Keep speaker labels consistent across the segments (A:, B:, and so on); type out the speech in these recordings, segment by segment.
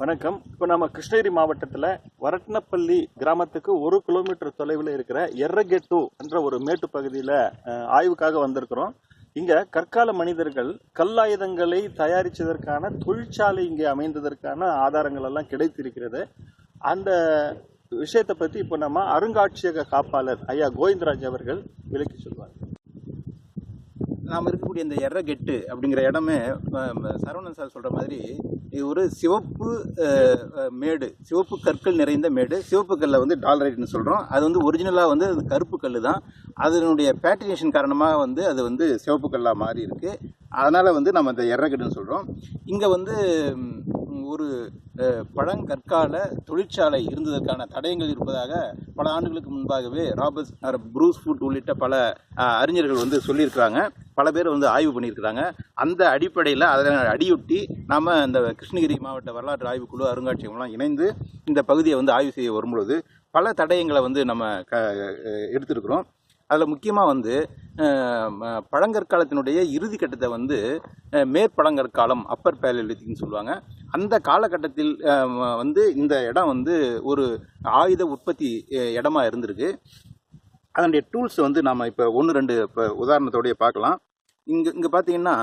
A: வணக்கம். இப்போ நம்ம கிருஷ்ணகிரி மாவட்டத்தில் வரட்னப்பள்ளி கிராமத்துக்கு ஒரு கிலோமீட்டர் தொலைவில் இருக்கிற எர்ரகெட்டு என்ற ஒரு மேட்டு பகுதியில் ஆய்வுக்காக வந்திருக்கிறோம். இங்கே கற்கால மனிதர்கள் கல்லாயுதங்களை தயாரித்ததற்கான தொழிற்சாலை இங்கே அமைந்ததற்கான ஆதாரங்கள் எல்லாம் கிடைத்திருக்கிறது. அந்த விஷயத்தை பற்றி இப்போ நம்ம அருங்காட்சியக காப்பாளர் ஐயா கோவிந்தராஜ் அவர்கள் விளக்கி சொல்வார்.
B: நாம் இருக்கக்கூடிய இந்த எர்ரகெட்டு அப்படிங்கிற இடமே சரவணன் சார் சொல்கிற மாதிரி இது ஒரு சிவப்பு மேடு சிவப்பு கற்கள் நிறைந்த மேடு சிவப்பு கல்லை வந்து டாலரைட்னு சொல்கிறோம் அது வந்து ஒரிஜினலாக வந்து அது கருப்பு கல் தான். அதனுடைய பேட்டினேஷன் காரணமாக வந்து அது வந்து சிவப்பு கல்லாக மாறி இருக்கு. அதனால் வந்து நம்ம அந்த எர்ரகெட்டுன்னு சொல்கிறோம் இங்கே வந்து ஒரு பழங்கற்கால தொழிற்சாலை இருந்ததற்கான தடயங்கள் இருப்பதாக பல ஆண்டுகளுக்கு முன்பாகவே ராபர்ட் ப்ரூஸ் ஃபுட் உள்ளிட்ட பல அறிஞர்கள் வந்து சொல்லியிருக்கிறாங்க. பல பேர் வந்து ஆய்வு பண்ணியிருக்கிறாங்க. அந்த அடிப்படையில் அதில் அடியொட்டி நாம் இந்த கிருஷ்ணகிரி மாவட்ட வரலாற்று ஆய்வுக்குழு அருங்காட்சியகம்லாம் இணைந்து இந்த பகுதியை வந்து ஆய்வு செய்ய வரும்பொழுது பல தடயங்களை வந்து நம்ம க எடுத்திருக்கிறோம். அதில் முக்கியமாக வந்து பழங்கற்காலத்தினுடைய இறுதி கட்டத்தை வந்து மேற்பழங்கற்காலம் அப்பர் பேலியலித்திக்னு சொல்லுவாங்க. அந்த காலகட்டத்தில் வந்து இந்த இடம் வந்து ஒரு ஆயுத உற்பத்தி இடமா இருந்திருக்கு. அதனுடைய டூல்ஸ் வந்து நம்ம இப்போ ஒன்று ரெண்டு இப்போ உதாரணத்தோடய பார்க்கலாம். இங்கே இங்கே பார்த்தீங்கன்னா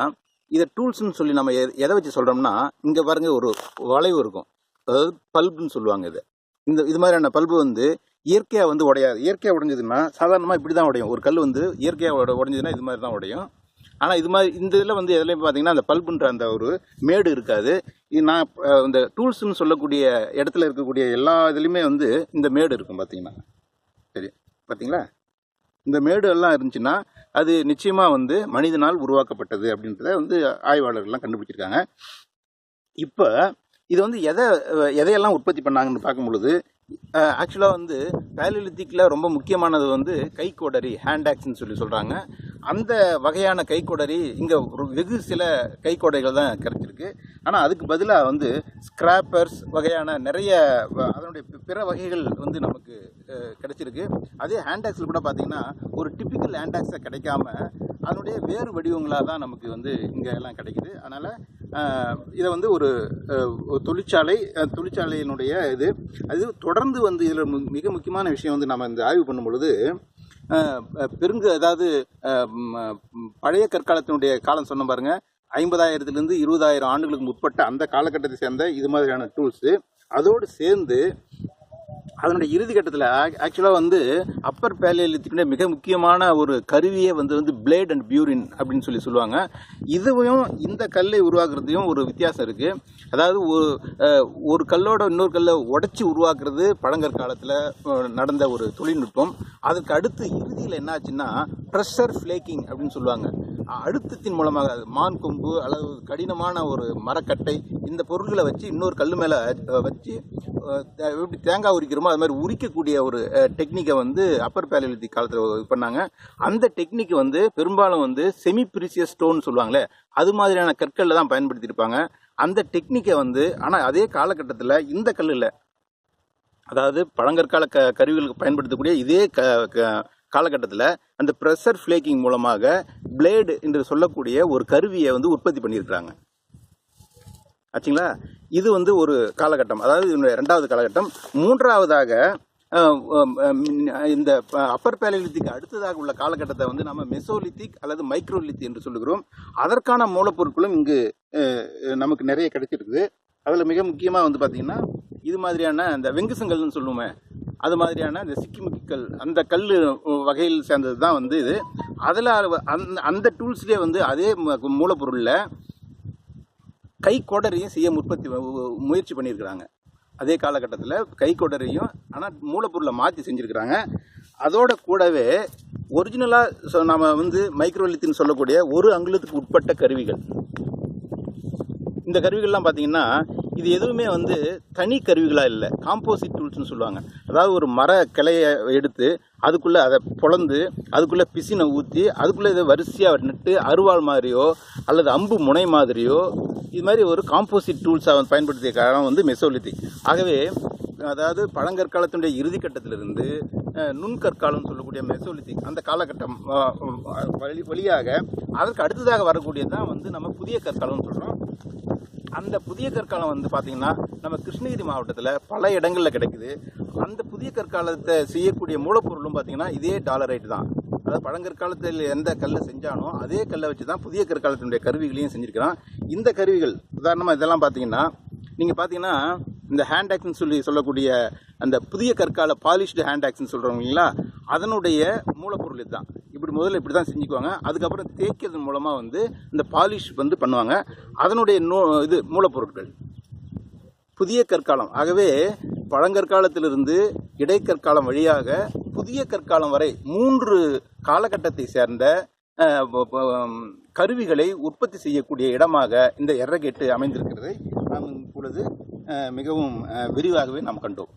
B: இதை டூல்ஸ்னு சொல்லி நம்ம எ- எதை வச்சு சொல்கிறோம்னா இங்கே பாருங்க ஒரு வளைவு இருக்கும். அதாவது பல்புன்னு சொல்லுவாங்க இது. இந்த இது மாதிரியான பல்பு வந்து இயற்கையாக வந்து உடையாது. இயற்கையாக உடைஞ்சதுன்னா சாதாரணமாக இப்படி தான் உடையும். ஒரு கல் வந்து இயற்கையாக உடஞ்சதுன்னா இது மாதிரி தான் உடையும். ஆனால் இது மாதிரி இந்த இதில் வந்து எதுலேயும் பார்த்தீங்கன்னா அந்த பல்புன்ற அந்த ஒரு மேடு இருக்காது. இது நான் இந்த டூல்ஸ்னு சொல்லக்கூடிய இடத்துல இருக்கக்கூடிய எல்லா இதுலேயுமே வந்து இந்த மேடு இருக்கும் பார்த்தீங்கன்னா சரி பார்த்தீங்களா இந்த மேடு எல்லாம் இருந்துச்சுன்னா அது நிச்சயமாக வந்து மனிதனால் உருவாக்கப்பட்டது அப்படின்றத வந்து ஆய்வாளர்கள்லாம் கண்டுபிடிச்சிருக்காங்க. இப்போ இது வந்து எதை எதையெல்லாம் உற்பத்தி பண்ணாங்கன்னு பார்க்கும் பொழுது ஆக்சுவலாக வந்து பேலிலித்திக்கில் ரொம்ப முக்கியமானது வந்து கைக்கோடரி ஹேண்ட் ஆக்ஸ்ன்னு சொல்லி சொல்கிறாங்க அந்த வகையான கைக்கோடரி இங்கே வெகு சில கைக்கோடைகள் தான் கிடச்சிருக்கு ஆனால் அதுக்கு பதிலாக வந்து ஸ்கிராப்பர்ஸ் வகையான நிறைய அதனுடைய பிற வகைகள் வந்து நமக்கு கிடைச்சிருக்கு. அதே ஹேண்டாக்ஸில் கூட பார்த்தீங்கன்னா ஒரு டிப்பிக்கல் ஹேண்டாக்ஸை கிடைக்காம அதனுடைய வேறு வடிவங்களாக தான் நமக்கு வந்து இங்கே எல்லாம் கிடைக்குது. அதனால் இதை வந்து ஒரு தொழிற்சாலை தொழிற்சாலையினுடைய இது. அது தொடர்ந்து வந்து இதில் மிக முக்கியமான விஷயம் வந்து நம்ம இந்த ஆய்வு பண்ணும் பொழுது பெருங்கு அதாவது பழைய கற்காலத்தினுடைய காலம் சொன்ன பாருங்கள் ஐம்பதாயிரத்துலேருந்து இருபதாயிரம் ஆண்டுகளுக்கு முற்பட்ட அந்த காலகட்டத்தை சேர்ந்த இது மாதிரியான டூல்ஸு அதோடு சேர்ந்து அதனுடைய இறுதி கட்டத்தில் ஆக்சுவலாக வந்து அப்பர் பேலியலித்தினுடைய மிக முக்கியமான ஒரு கருவியே வந்து வந்து பிளேட் அண்ட் பியூரின் அப்படின்னு சொல்லி சொல்லுவாங்க. இதுவும் இந்த கல்லை உருவாக்குறதையும் ஒரு வித்தியாசம் இருக்குது அதாவது ஒரு ஒரு கல்லோட இன்னொரு கல்லை உடைச்சி உருவாக்குறது பழங்கற்காலத்தில் நடந்த ஒரு தொழில்நுட்பம். அதுக்கு அடுத்து இறுதியில் என்னாச்சுன்னா ப்ரெஷர் ஃப்ளேக்கிங் அப்படின்னு சொல்லுவாங்க. அழுத்தத்தின் மூலமாக மான் கொம்பு அல்லது கடினமான ஒரு மரக்கட்டை இந்த பொருட்களை வச்சு இன்னொரு கல் மேலே வச்சு தே- எப்படி தேங்காய் உரிக்கிறோமோ அது மாதிரி உரிக்கக்கூடிய ஒரு டெக்னிக்கை வந்து அப்பர் பேலியலித்திக் காலத்தில் இது பண்ணாங்க. அந்த டெக்னிக் வந்து பெரும்பாலும் வந்து செமி பிரிசியஸ் ஸ்டோன் சொல்லுவாங்களே அது மாதிரியான கற்களில் தான் பயன்படுத்தியிருப்பாங்க. அந்த டெக்னிக்கை வந்து ஆனால் அதே காலகட்டத்தில் இந்த கல்லில் அதாவது பழங்கற்கால க கருவிகளுக்கு பயன்படுத்தக்கூடிய இதே க க- காலகட்டத்தில் அந்த ப்ரெஷர் ஃப்ளேக்கிங் மூலமாக பிளேடு என்று சொல்லக்கூடிய ஒரு கருவியை வந்து உற்பத்தி பண்ணியிருக்கிறாங்க. ஆச்சுங்களா? இது வந்து ஒரு காலகட்டம். அதாவது இதனுடைய ரெண்டாவது காலகட்டம். மூன்றாவதாக இந்த அப்பர் பேலலித்திக்கு அடுத்ததாக உள்ள காலகட்டத்தை வந்து நம்ம மெசோலித்திக் அல்லது மைக்ரோலித்திக் என்று சொல்லுகிறோம். அதற்கான மூலப்பொருட்களும் இங்கு நமக்கு நிறைய கிடைச்சிருக்குது. அதில் மிக முக்கியமாக வந்து பார்த்தீங்கன்னா இது மாதிரியான அந்த வெங்குசங்கல்னு சொல்லுவோமே அது மாதிரியான இந்த சிக்கிமுக்கிக்கல் அந்த கல் வகையில் சேர்ந்தது தான் வந்து இது. அதில் அந்த அந்த டூல்ஸ்லேயே வந்து அதே மூலப்பொருளில் கை கொடரையும் செய்ய உற்பத்தி முயற்சி பண்ணியிருக்கிறாங்க. அதே காலகட்டத்தில் கை கொடரையும் ஆனால் மூலப்பொருளை மாற்றி செஞ்சுருக்கிறாங்க. அதோட கூடவே ஒரிஜினலாக நம்ம வந்து மைக்ரோலித்தின்னு சொல்லக்கூடிய ஒரு அங்குலத்துக்கு உட்பட்ட கருவிகள். இந்த கருவிகள்லாம் பார்த்தீங்கன்னா இது எதுவுமே வந்து தனி கருவிகளாக இல்லை. காம்போசிட் டூல்ஸ்னு சொல்லுவாங்க. அதாவது ஒரு மர கிளையை எடுத்து அதுக்குள்ளே அதை பொழந்து அதுக்குள்ளே பிசினை ஊற்றி அதுக்குள்ளே இதை வரிசையாக நட்டு அருவாள் மாதிரியோ அல்லது அம்பு முனை மாதிரியோ இது மாதிரி ஒரு காம்போசிட் டூல்ஸாக பயன்படுத்திய காலம் வந்து மெசோலித்திக் ஆகவே அதாவது பழங்கற்காலத்தினுடைய இறுதி கட்டத்திலிருந்து நுண்கற்காலம் சொல்லக்கூடிய மெசோலித்திக் அந்த காலகட்டம் வழி வழியாக அதற்கு அடுத்ததாக வரக்கூடியது தான் வந்து நம்ம புதிய கற்காலம்னு சொல்கிறோம் அந்த புதிய கற்காலம் வந்து பார்த்திங்கன்னா நம்ம கிருஷ்ணகிரி மாவட்டத்தில் பல இடங்களில் கிடைக்குது. அந்த புதிய கற்காலத்தை செய்யக்கூடிய மூலப்பொருளும் பார்த்தீங்கன்னா இதே டாலரைட் தான். அதாவது பழங்கற்காலத்தில் எந்த கல்லை செஞ்சானோ அதே கல்லை வச்சு தான் புதிய கற்காலத்தினுடைய கருவிகளையும் செஞ்சுருக்கிறான். இந்த கருவிகள் உதாரணமாக இதெல்லாம் பார்த்தீங்கன்னா நீங்கள் பார்த்தீங்கன்னா இந்த ஹேண்ட் ஆக்ஸ்னு சொல்லி சொல்லக்கூடிய அந்த புதிய கற்கால பாலிஷ்டு ஹேண்ட் ஆக்ஸ்னு சொல்கிறோம் இல்லைங்களா? அதனுடைய மூலப்பொருள் இதுதான். இப்படி முதல்ல இப்படி தான் செஞ்சுக்குவாங்க. அதுக்கப்புறம் தேய்க்கிறது மூலமாக வந்து இந்த பாலிஷ் வந்து பண்ணுவாங்க. அதனுடைய நூ இது மூலப்பொருட்கள். புதிய கற்காலம். ஆகவே பழங்கற்காலத்திலிருந்து இடைக்கற்காலம் வழியாக புதிய கற்காலம் வரை மூன்று காலகட்டத்தை சேர்ந்த கருவிகளை உற்பத்தி செய்யக்கூடிய இடமாக இந்த எர்ரகேட்டு அமைந்திருக்கிறது. நாம் இப்பொழுது மிகவும் விரிவாகவே நாம் கண்டோம்.